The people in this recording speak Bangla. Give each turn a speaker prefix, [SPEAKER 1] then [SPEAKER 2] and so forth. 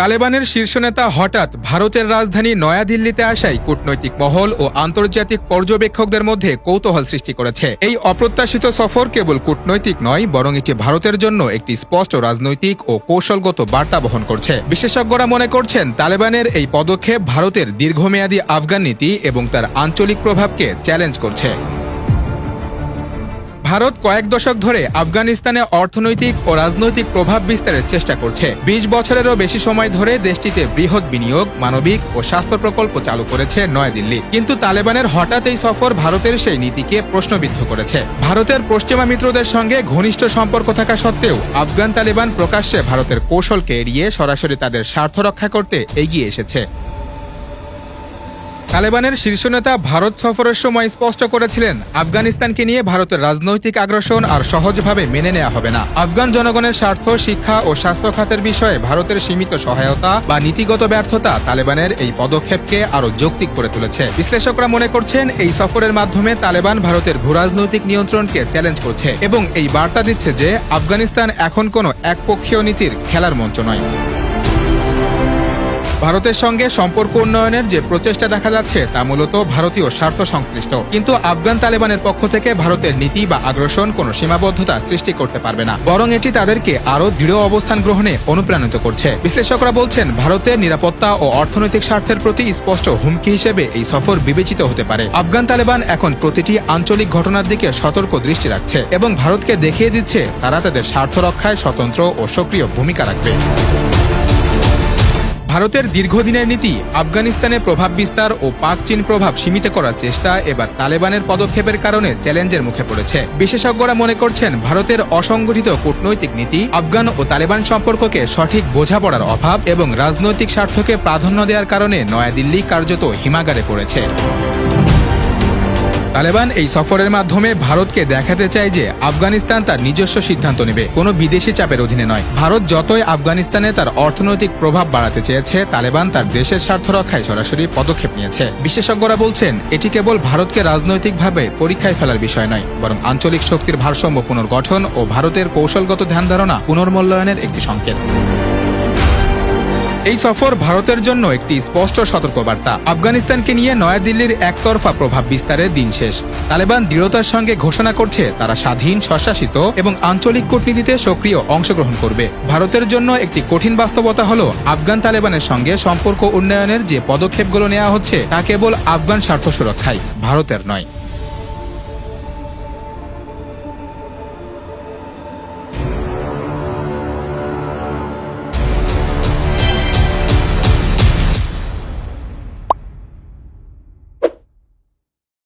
[SPEAKER 1] তালেবানের শীর্ষ নেতা হঠাৎ ভারতের রাজধানী নয়াদিল্লিতে আসায় কূটনৈতিক মহল ও আন্তর্জাতিক পর্যবেক্ষকদের মধ্যে কৌতূহল সৃষ্টি করেছে। এই অপ্রত্যাশিত সফর কেবল কূটনৈতিক নয়, বরং এটি ভারতের জন্য একটি স্পষ্ট রাজনৈতিক ও কৌশলগত বার্তা বহন করছে। বিশেষজ্ঞরা মনে করছেন, তালেবানের এই পদক্ষেপ ভারতের দীর্ঘমেয়াদী আফগান নীতি এবং তার আঞ্চলিক প্রভাবকে চ্যালেঞ্জ করছে। ভারত কয়েক দশক ধরে আফগানিস্তানে অর্থনৈতিক ও রাজনৈতিক প্রভাব বিস্তারের চেষ্টা করছে। বিশ বছরেরও বেশি সময় ধরে দেশটিতে বৃহৎ বিনিয়োগ, মানবিক ও স্বাস্থ্য প্রকল্প চালু করেছে নয়াদিল্লি। কিন্তু তালেবানের হঠাৎ এই সফর ভারতের সেই নীতিকে প্রশ্নবিদ্ধ করেছে। ভারতের পশ্চিমা মিত্রদের সঙ্গে ঘনিষ্ঠ সম্পর্ক থাকা সত্ত্বেও আফগান তালেবান প্রকাশ্যে ভারতের কৌশলকে এড়িয়ে সরাসরি তাদের স্বার্থ রক্ষা করতে এগিয়ে এসেছে। তালেবানের শীর্ষ নেতা ভারত সফরের সময় স্পষ্ট করেছিলেন, আফগানিস্তানকে নিয়ে ভারতের রাজনৈতিক আগ্রাসন আর সহজভাবে মেনে নেওয়া হবে না। আফগান জনগণের স্বার্থ, শিক্ষা ও স্বাস্থ্য খাতের বিষয়ে ভারতের সীমিত সহায়তা বা নীতিগত ব্যর্থতা তালেবানের এই পদক্ষেপকে আরও যৌক্তিক করে তুলেছে। বিশ্লেষকরা মনে করছেন, এই সফরের মাধ্যমে তালেবান ভারতের ভূরাজনৈতিক নিয়ন্ত্রণকে চ্যালেঞ্জ করছে এবং এই বার্তা দিচ্ছে যে, আফগানিস্তান এখন কোনো একপক্ষীয় নীতির খেলার মঞ্চ নয়। ভারতের সঙ্গে সম্পর্ক উন্নয়নের যে প্রচেষ্টা দেখা যাচ্ছে, তা মূলত ভারতীয় স্বার্থ সংশ্লিষ্ট। কিন্তু আফগান তালেবানের পক্ষ থেকে ভারতের নীতি বা আগ্রাসন কোনো সীমাবদ্ধতা সৃষ্টি করতে পারবে না। বরং এটি তাদেরকে আরও দৃঢ় অবস্থান গ্রহণে অনুপ্রাণিত করছে। বিশ্লেষকরা বলছেন, ভারতের নিরাপত্তা ও অর্থনৈতিক স্বার্থের প্রতি স্পষ্ট হুমকি হিসেবে এই সফর বিবেচিত হতে পারে। আফগান তালেবান এখন প্রতিটি আঞ্চলিক ঘটনার দিকে সতর্ক দৃষ্টি রাখছে এবং ভারতকে দেখিয়ে দিচ্ছে, তারা তাদের স্বার্থ রক্ষায় স্বতন্ত্র ও সক্রিয় ভূমিকা রাখবে। ভারতের দীর্ঘদিনের নীতি, আফগানিস্তানে প্রভাব বিস্তার ও পাক চীন প্রভাব সীমিত করার চেষ্টা এবার তালেবানের পদক্ষেপের কারণে চ্যালেঞ্জের মুখে পড়েছে। বিশেষজ্ঞরা মনে করছেন, ভারতের অসংগঠিত কূটনৈতিক নীতি, আফগান ও তালেবান সম্পর্ককে সঠিক বোঝাপড়ার অভাব এবং রাজনৈতিক স্বার্থকে প্রাধান্য দেওয়ার কারণে নয়াদিল্লি কার্যত হিমাগারে পড়েছে। তালেবান এই সফরের মাধ্যমে ভারতকে দেখাতে চায় যে আফগানিস্তান তার নিজস্ব সিদ্ধান্ত নেবে। কোনো বিদেশি চাপের অধীনে নয়। ভারত যতই আফগানিস্তানে তার অর্থনৈতিক প্রভাব বাড়াতে চেয়েছে, তালেবান তার দেশের স্বার্থ রক্ষায় সরাসরি পদক্ষেপ নিয়েছে। বিশেষজ্ঞরা বলছেন, এটি কেবল ভারতকে রাজনৈতিকভাবে পরীক্ষায় ফেলার বিষয় নয়, বরং আঞ্চলিক শক্তির ভারসাম্য পুনর্গঠন ও ভারতের কৌশলগত ধ্যান ধারণা পুনর্মূল্যায়নের একটি সংকেত। এই সফর ভারতের জন্য একটি স্পষ্ট সতর্কবার্তা। আফগানিস্তানকে নিয়ে নয়াদিল্লির একতরফা প্রভাব বিস্তারের দিন শেষ। তালেবান দৃঢ়তার সঙ্গে ঘোষণা করছে, তারা স্বাধীন, স্বশাসিত এবং আঞ্চলিক কূটনীতিতে সক্রিয় অংশগ্রহণ করবে। ভারতের জন্য একটি কঠিন বাস্তবতা হল, আফগান তালেবানের সঙ্গে সম্পর্ক উন্নয়নের যে পদক্ষেপগুলো নেওয়া হচ্ছে, তা কেবল আফগান স্বার্থ সুরক্ষায়, ভারতের নয়।